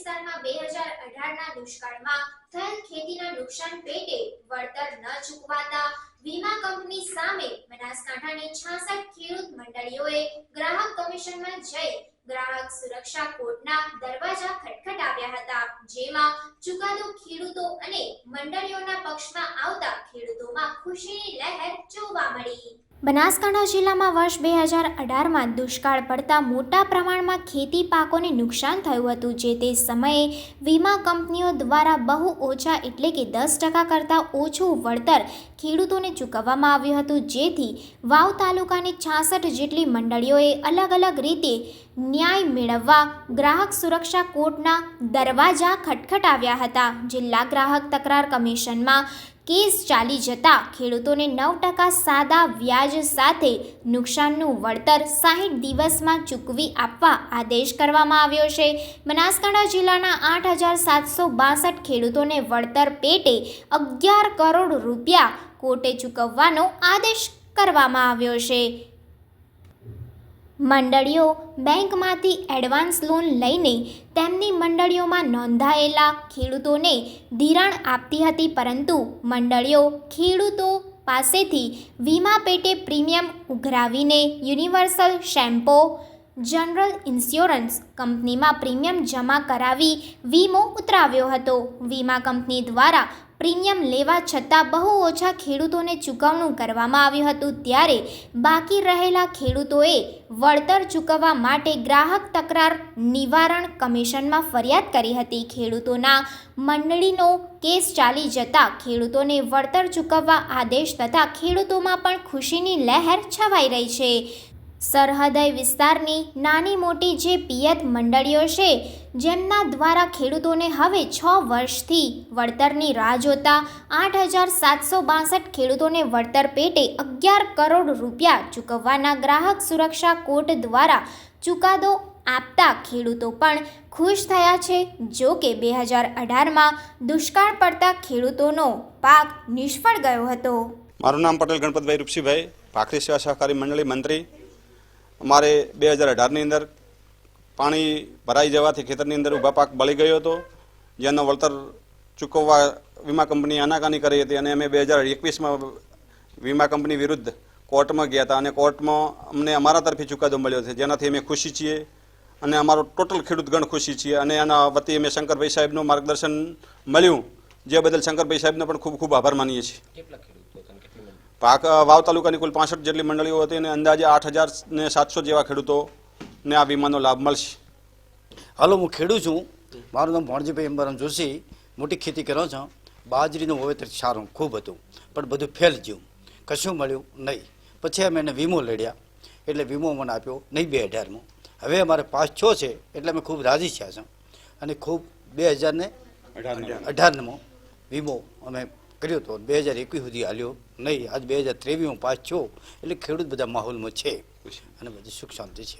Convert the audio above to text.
વિસ્તારમાં બે હજાર અઢારના દુષ્કાળમાં થયેલ ખેતીના નુકસાન પેટે વળતર ન ચૂકવાતા વીમા કંપની સામે બનાસકાંઠાની છાસઠ ખેડૂત મંડળીઓએ ગ્રાહક કમિશનમાં જઈ ગ્રાહક સુરક્ષા કોર્ટના દરવાજા ખટખટાવ્યા હતા, જેમાં ચુકાદો ખેડૂતો અને મંડળીઓના પક્ષમાં આવતા ખેડૂતોમાં ખુશીની લહેર જોવા મળી. બનાસકાંઠા જિલ્લામાં વર્ષ બે હજાર અઢારમાં દુષ્કાળ પડતા મોટા પ્રમાણમાં ખેતી પાકોને નુકસાન થયું હતું, જે તે સમયે વીમા કંપનીઓ દ્વારા બહુ ઓછા એટલે કે દસ ટકા કરતાં ઓછું વળતર ખેડૂતોને ચૂકવવામાં આવ્યું હતું. જેથી વાવ તાલુકાની છાસઠ જેટલી મંડળીઓએ અલગ અલગ રીતે ન્યાય મેળવવા, ગ્રાહક સુરક્ષા કોર્ટના દરવાજા ખટખટાવ્યા હતા. જિલ્લા ગ્રાહક તકરાર કમિશનમાં કેસ ચાલી જતા ખેડૂતોને નવ ટકા સાદા વ્યાજ સાથે નુકસાનનું વળતર સાહીઠ દિવસમાં ચૂકવી આપવા આદેશ કરવામાં આવ્યો છે. બનાસકાંઠા જિલ્લાના આઠ હજાર સાતસો બાસઠ ખેડૂતોને વળતર પેટે અગિયાર કરોડ રૂપિયા કોર્ટે ચૂકવવાનો આદેશ કરવામાં આવ્યો છે. મંડળીઓ બેંકમાંથી એડવાન્સ લોન લઈને તેમની મંડળીઓમાં નોંધાયેલા ખેડૂતોને ધિરાણ આપતી હતી, પરંતુ મંડળીઓ ખેડૂતો પાસેથી વીમા પેટે પ્રીમિયમ ઉઘરાવીને યુનિવર્સલ શેમ્પો, જનરલ ઇન્સ્યોરન્સ કંપનીમાં પ્રીમિયમ જમા કરાવી વીમો ઉતરાવ્યો હતો. વીમા કંપની દ્વારા પ્રીમિયમ લેવા છતાં બહુ ઓછા ખેડૂતોને ચૂકવણું કરવામાં આવ્યું હતું. ત્યારે બાકી રહેલા ખેડૂતોએ વળતર ચૂકવવા માટે ગ્રાહક તકરાર નિવારણ કમિશનમાં ફરિયાદ કરી હતી. ખેડૂતોના મંડળીનો કેસ ચાલી જતા ખેડૂતોને વળતર ચૂકવવા આદેશ તથા ખેડૂતોમાં પણ ખુશીની લહેર છવાઈ રહી છે. સરહદય વિસ્તારની નાની મોટી જે પિયત મંડળીઓ છે જેમના દ્વારા ખેડૂતોને હવે છ વર્ષથી વળતરની રાહ જોતા આઠ હજાર સાતસો બાસઠ ખેડૂતોને વળતર પેટે અગિયાર કરોડ રૂપિયા ચૂકવવાના ગ્રાહક સુરક્ષા કોર્ટ દ્વારા ચુકાદો આપતા ખેડૂતો પણ ખુશ થયા છે. જો કે બે હજાર અઢારમાં દુષ્કાળ પડતા ખેડૂતોનો પાક નિષ્ફળ ગયો હતો. મારું નામ પટેલ ગણપતભાઈ રૂપસીભાઈ, ભાખરી સેવા સહકારી મંડળી મંત્રી. અમારે બે હજાર અઢારની અંદર પાણી ભરાઈ જવાથી ખેતરની અંદર ઊભા પાક બળી ગયો હતો. જેનો વળતર ચૂકવવા વીમા કંપની આનાકાની કરી હતી અને અમે બે હજાર એકવીસમાં વીમા કંપની વિરુદ્ધ કોર્ટમાં ગયા હતા અને કોર્ટમાં અમને અમારા તરફી ચુકાદો મળ્યો છે. જેનાથી અમે ખુશી છીએ અને અમારો ટોટલ ખેડૂત ગણ ખુશી છીએ અને એના વતી અમે શંકરભાઈ સાહેબનું માર્ગદર્શન મળ્યું. જે બદલ શંકરભાઈ સાહેબનો પણ ખૂબ ખૂબ આભાર માનીએ છીએ. ખેડૂતો? પાક વાવ તાલુકાની કુલ પાસઠ જેટલી મંડળીઓ હતી અને અંદાજે આઠ હજાર ને સાતસો જેવા ખેડૂતોને આ વીમાનો લાભ મળશે. હાલો હું ખેડૂત છું. મારું નામ ભણજીભાઈ અંબારામ જોશી. મોટી ખેતી કરો છો. બાજરીનું વાવેતર સારું ખૂબ હતું. પણ બધું ફેલ ગયું. કશું મળ્યું નહીં. પછી અમે એને વીમો લડ્યા. એટલે વીમો મને આપ્યો નહીં બે અઢારમાં. હવે અમારે પાંચ છ છે એટલે અમે ખૂબ રાજી થયા છું. અને ખૂબ બે હજારને અઢારમાં. વીમો અમે કર્યો હતો બે હજાર એકવીસ સુધી હાલ્યો નહીં. આજ બે હજાર ત્રેવીસમાં પાંચ છો. એટલે ખેડૂત બધા માહોલમાં છે. અને બધી સુખ શાંતિ છે.